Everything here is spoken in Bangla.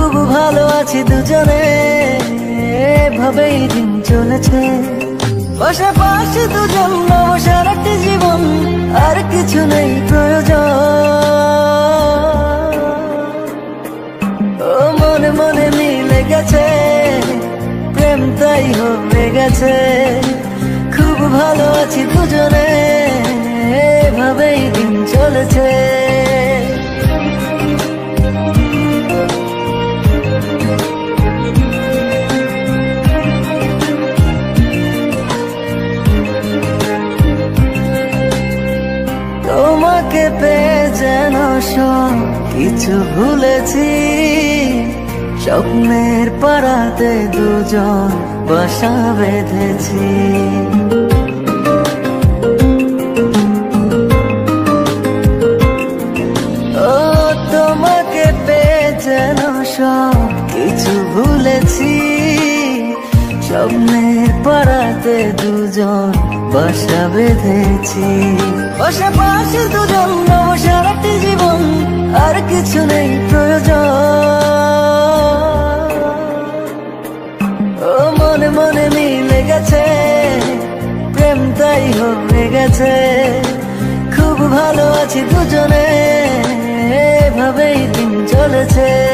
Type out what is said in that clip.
খুব ভালো আছি দুজনে। ভাবেই দিন চলেছে। পাশাপাশি দুজন সারাটি জীবন, আর কিছু নেই প্রয়োজন। ও মনে মনে মিলে গেছে, প্রেম তাই হয়ে গেছে। খুব ভালো আছি দুজনে, এভাবেই দিন চলেছে। তোমাকে পেয়ে যেন সব কিছু ভুলেছি। স্বপ্নের পাড়াতে দুজন বাসা বেঁধেছি। ও, তোমাকে পেয়ে যেন সব কিছু ভুলেছি। স্বপ্নের পাশে দুজন বাসা বেঁধেছি। পাশে পাশে দুজন সারাটি জীবন, আর কিছু নেই প্রয়োজন। ও মনে মনে মিলে গেছে, প্রেম তাই হয়ে গেছে। খুব ভালো আছি দুজনে, এভাবেই দিন চলেছে।